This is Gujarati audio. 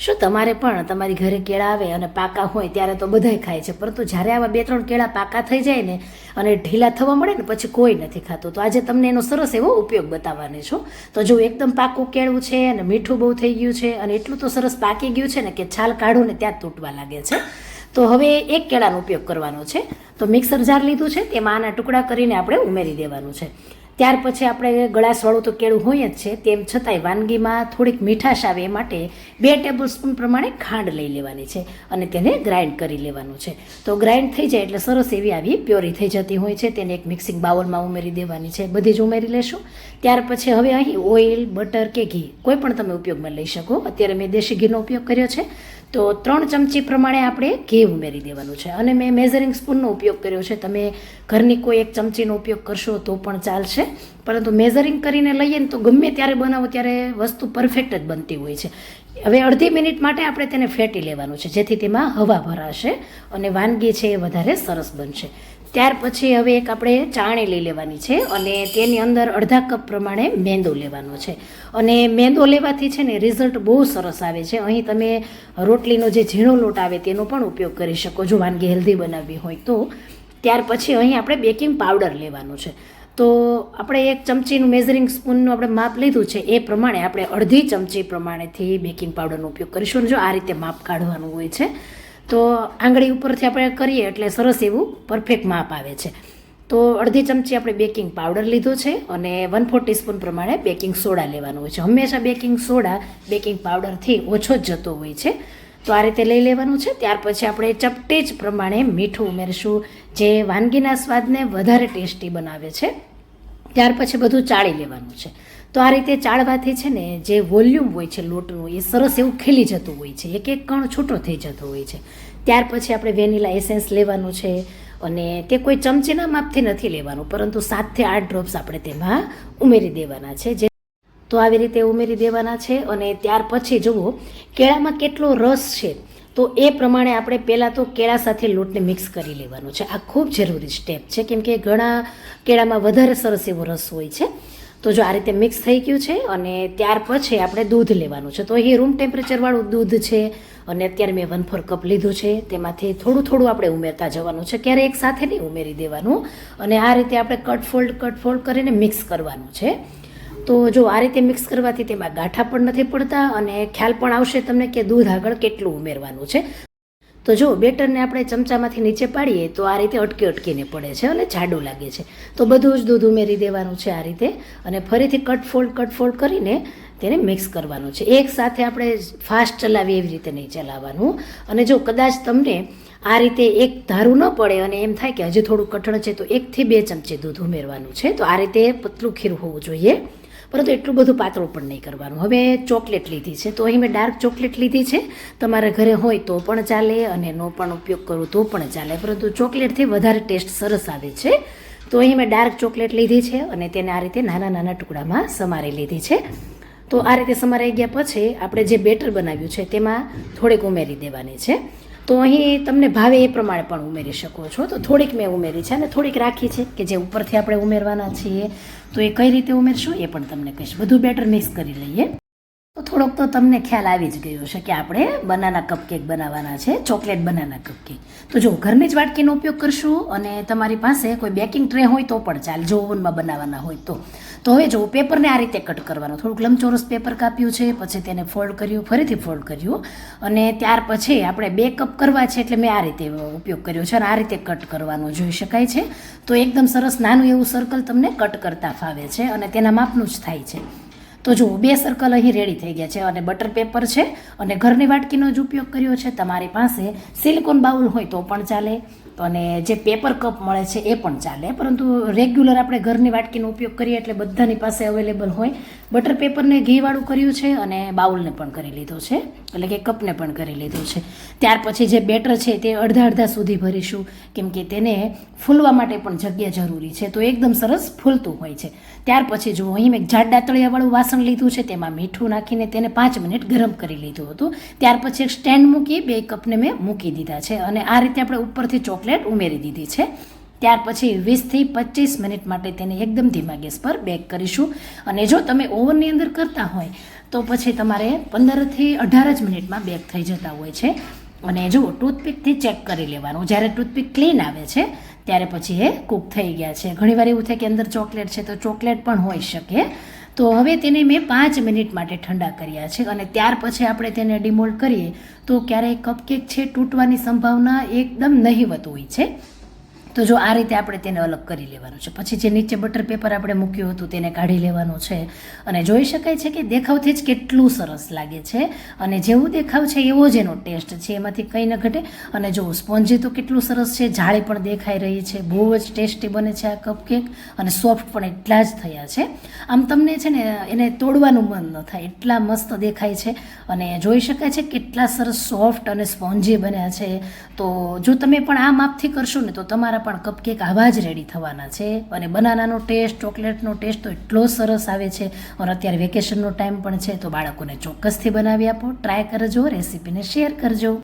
શું તમારે પણ તમારી ઘરે કેળા આવે અને પાકા હોય ત્યારે તો બધાય ખાય છે. પરંતુ જ્યારે આવા બે ત્રણ કેળા પાકા થઈ જાય ને અને ઢીલા થવા મળે ને પછી કોઈ નથી ખાતું. તો આજે તમને એનો સરસ એવો ઉપયોગ બતાવવાની છું. તો જો એકદમ પાકું કેળું છે અને મીઠું બહુ થઈ ગયું છે અને એટલું તો સરસ પાકી ગયું છે ને કે છાલ કાઢો ને ત્યાં તૂટવા લાગે છે. તો હવે એક કેળાનો ઉપયોગ કરવાનો છે. તો મિક્સર જાર લીધું છે. તેમાં આના ટુકડા કરીને આપણે ઉમેરી દેવાનું છે. ત્યાર પછી આપણે ગળાસવાળું તો કેળું હોય જ છે, તેમ છતાંય વાનગીમાં થોડીક મીઠાશ આવે એ માટે બે ટેબલ સ્પૂન પ્રમાણે ખાંડ લઈ લેવાની છે અને તેને ગ્રાઇન્ડ કરી લેવાનું છે. તો ગ્રાઇન્ડ થઈ જાય એટલે સરસ એવી આવી પ્યોરી થઈ જતી હોય છે, તેને એક મિક્સિંગ બાઉલમાં ઉમેરી દેવાની છે, બધી જ ઉમેરી લેશું. ત્યાર પછી હવે અહીં ઓઇલ, બટર કે ઘી કોઈ પણ તમે ઉપયોગમાં લઈ શકો. અત્યારે મેં દેશી ઘીનો ઉપયોગ કર્યો છે. તો ત્રણ ચમચી પ્રમાણે આપણે ઘી ઉમેરી દેવાનું છે. અને મેં મેઝરિંગ સ્પૂનનો ઉપયોગ કર્યો છે. તમે ઘરની કોઈ એક ચમચીનો ઉપયોગ કરશો તો પણ ચાલશે. પરંતુ મેઝરિંગ કરીને લઈએ ને તો ગમે ત્યારે બનાવો ત્યારે વસ્તુ પરફેક્ટ જ બનતી હોય છે. હવે અડધી મિનિટ માટે આપણે તેને ફેટી લેવાનું છે. જેથી તેમાં હવા ભરાશે અને વાનગી છે એ વધારે સરસ બનશે. ત્યાર પછી હવે એક આપણે ચાણી લઈ લેવાની છે અને તેની અંદર અડધા કપ પ્રમાણે મેંદો લેવાનો છે. અને મેંદો લેવાથી છે ને રિઝલ્ટ બહુ સરસ આવે છે. અહીં તમે રોટલીનો જે ઝીણો લોટ આવે તેનો પણ ઉપયોગ કરી શકો જો વાનગી હેલ્ધી બનાવવી હોય તો. ત્યાર પછી અહીં આપણે બેકિંગ પાવડર લેવાનું છે. તો આપણે એક ચમચીનું મેઝરિંગ સ્પૂનનું આપણે માપ લીધું છે. એ પ્રમાણે આપણે અડધી ચમચી પ્રમાણેથી બેકિંગ પાવડરનો ઉપયોગ કરીશું જો આ રીતે માપ કાઢવાનું હોય છે તો આંગળી ઉપરથી આપણે કરીએ એટલે સરસ એવું પરફેક્ટ માપ આવે છે. તો અડધી ચમચી આપણે બેકિંગ પાવડર લીધો છે અને વન ફોર ટીસ્પૂન પ્રમાણે બેકિંગ સોડા લેવાનો હોય છે. હંમેશા બેકિંગ સોડા બેકિંગ પાવડરથી ઓછો જ જતો હોય છે. તો આ રીતે લઈ લેવાનું છે. ત્યાર પછી આપણે ચપટી જ પ્રમાણે મીઠું ઉમેરશું, જે વાનગીના સ્વાદને વધારે ટેસ્ટી બનાવે છે. ત્યાર પછી બધું ચાળી લેવાનું છે. તો આ રીતે ચાળવાથી છે ને જે વોલ્યુમ હોય છે લોટનું, એ સરસ એવું ખીલી જતું હોય છે. એક એક કણ છૂટો થઈ જતો હોય છે. ત્યાર પછી આપણે વેનીલા એસેન્સ લેવાનું છે અને તે કોઈ ચમચીના માપથી નથી લેવાનું, પરંતુ સાતથી આઠ ડ્રોપ્સ આપણે તેમાં ઉમેરી દેવાના છે. જે તો આવી રીતે ઉમેરી દેવાના છે અને ત્યાર પછી જુઓ, કેળામાં કેટલો રસ છે. તો એ પ્રમાણે આપણે પહેલાં તો કેળા સાથે લોટને મિક્સ કરી લેવાનો છે. આ ખૂબ જરૂરી સ્ટેપ છે, કેમ કે ઘણા કેળામાં વધારે સરસ એવો રસ હોય છે. તો જો આ રીતે મિક્સ થઈ ગયું છે અને ત્યાર પછી આપણે દૂધ લેવાનું છે. તો અહીં રૂમ ટેમ્પરેચરવાળું દૂધ છે અને અત્યારે મેં વન ફોર કપ લીધું છે. તેમાંથી થોડું થોડું આપણે ઉમેરતા જવાનું છે. ક્યારે એક સાથે નહીં ઉમેરી દેવાનું. અને આ રીતે આપણે કટ ફોલ્ડ કટ ફોલ્ડ કરીને મિક્સ કરવાનું છે. તો જો આ રીતે મિક્સ કરવાથી તેમાં ગાંઠા પણ નથી પડતા અને ખ્યાલ પણ આવશે તમને કે દૂધ આગળ કેટલું ઉમેરવાનું છે. તો જો બેટરને આપણે ચમચામાંથી નીચે પાડીએ, તો આ રીતે અટકી અટકીને પડે છે અને જાડું લાગે છે. તો બધું જ દૂધ ઉમેરી દેવાનું છે આ રીતે અને ફરીથી કટ ફોલ્ડ કટ ફોલ્ડ કરીને તેને મિક્સ કરવાનું છે. એક સાથે આપણે ફાસ્ટ ચલાવીએ એવી રીતે નહીં ચલાવવાનું. અને જો કદાચ તમને આ રીતે એક ધારું ન પડે અને એમ થાય કે હજી થોડું કઠણ છે, તો એકથી બે ચમચી દૂધ ઉમેરવાનું છે. તો આ રીતે પતલું ખીરું હોવું જોઈએ. પરંતુ એટલું બધું પાતળું પણ નહીં કરવાનું. હવે ચોકલેટ લીધી છે, તો અહીં મેં ડાર્ક ચોકલેટ લીધી છે. તમારા ઘરે હોય તો પણ ચાલે અને નો પણ ઉપયોગ કરો તો પણ ચાલે, પરંતુ ચોકલેટથી વધારે ટેસ્ટ સરસ આવે છે. તો અહીં મેં ડાર્ક ચોકલેટ લીધી છે અને તેને આ રીતે નાના નાના ટુકડામાં સમારી લીધી છે. તો આ રીતે સમારાઈ ગયા પછી આપણે જે બેટર બનાવ્યું છે તેમાં થોડીક ઉમેરી દેવાની છે. તો અહીં તમને ભાવે એ પ્રમાણે પણ ઉમેરી શકો છો. તો થોડીક મેં ઉમેરી છે અને થોડીક રાખી છે કે જે ઉપરથી આપણે ઉમેરવાના છીએ. તો એ કઈ રીતે ઉમેરશું એ પણ તમને કહીશ. બધું બેટર મિક્સ કરી લઈએ. તો થોડોક તો તમને ખ્યાલ આવી જ ગયો છે કે આપણે બનાના કપકેક બનાવવાના છે, ચોકલેટ બનાના કપકેક તો જો ઘરની જ વાટકીનો ઉપયોગ કરશું અને તમારી પાસે કોઈ બેકિંગ ટ્રે હોય તો પણ ચાલે, જો ઓવનમાં બનાવવાના હોય તો. તો હવે જો પેપરને આ રીતે કટ કરવાનો, થોડુંક લંબચોરસ પેપર કાપ્યું છે, પછી તેને ફોલ્ડ કર્યું, ફરીથી ફોલ્ડ કર્યું, અને ત્યાર પછી આપણે બે કપ કરવા છે એટલે મેં આ રીતે ઉપયોગ કર્યો છે અને આ રીતે કટ કરવાનો જોઈ શકાય છે. તો એકદમ સરસ નાનું એવું સર્કલ તમને કટ કરતા ફાવે છે અને તેના માપનું જ થાય છે. તો જુઓ, બે સર્કલ અહીં રેડી થઈ ગયા છે અને બટર પેપર છે અને ઘરની વાટકીનો જ ઉપયોગ કર્યો છે. તમારી પાસે સિલિકોન બાઉલ હોય તો પણ ચાલે. અને જે પેપર કપ મળે છે એ પણ ચાલે. પરંતુ રેગ્યુલર આપણે ઘરની વાટકીનો ઉપયોગ કરીએ એટલે બધાની પાસે અવેલેબલ હોય. બટર પેપરને ઘીવાળું કર્યું છે અને બાઉલને પણ કરી લીધો છે. એટલે કે કપને પણ કરી લીધો છે. ત્યાર પછી જે બેટર છે તે અડધા અડધા સુધી ભરીશું. કેમ કે તેને ફૂલવા માટે પણ જગ્યા જરૂરી છે. તો એકદમ સરસ ફૂલતું હોય છે. ત્યાર પછી જુઓ અહીં મેં જાડા તળિયાવાળું વાસણ લીધું છે, તેમાં મીઠું નાખીને તેને પાંચ મિનિટ ગરમ કરી લીધું હતું. ત્યાર પછી એક સ્ટેન્ડ મૂકી બે કપને મેં મૂકી દીધા છે. અને આ રીતે આપણે ઉપરથી ચોકલેટ ઉમેરી દીધી છે. ત્યાર પછી વીસથી પચીસ મિનિટ માટે તેને એકદમ ધીમા ગેસ પર બેક કરીશું. અને જો તમે ઓવનની અંદર કરતા હોય, તો પછી તમારે પંદરથી અઢાર જ મિનિટમાં બેક થઈ જતા હોય છે. અને જો ટૂથપીકથી ચેક કરી લેવાનું. જ્યારે ટૂથપીક ક્લીન આવે છે, ત્યારે પછી એ કૂક થઈ ગયા છે. ઘણીવાર એવું થાય કે અંદર ચોકલેટ છે, તો ચોકલેટ પણ હોઈ શકે. તો હવે તેને મેં પાંચ મિનિટ માટે ઠંડા કર્યા છે અને ત્યાર પછી આપણે તેને ડિમોલ્ડ કરીએ તો ક્યારેય કપકેક છે, તૂટવાની સંભાવના એકદમ નહીવત હોય છે. તો જો આ રીતે આપણે તેને અલગ કરી લેવાનું છે. પછી જે નીચે બટર પેપર આપણે મૂક્યું હતું તેને કાઢી લેવાનું છે. અને જોઈ શકાય છે કે દેખાવથી જ કેટલું સરસ લાગે છે. અને જેવું દેખાવ છે એવો જ એનો ટેસ્ટ છે. એમાંથી કંઈ ન ઘટે. અને જો સ્પોન્જી તો કેટલું સરસ છે. જાળી પણ દેખાઈ રહી છે. બહુ જ ટેસ્ટી બને છે આ કપકેક અને સોફ્ટ પણ એટલા જ થયા છે. આમ તમને છે ને એને તોડવાનું મન ન થાય. એટલા મસ્ત દેખાય છે. અને જોઈ શકાય છે કેટલા સરસ સોફ્ટ અને સ્પોન્જી બન્યા છે. તો જો તમે પણ આ માપથી કરશો ને તો તમારા પણ કપકેક આવા જ રેડી થવાના છે. અને બનાનાનો ટેસ્ટ ચોકલેટનો ટેસ્ટ તો એટલો સરસ આવે છે. અને અત્યારે વેકેશનનો ટાઈમ પણ છે, તો બાળકોને ચોક્કસથી બનાવી આપો. ટ્રાય કરજો રેસીપીને શેર કરજો.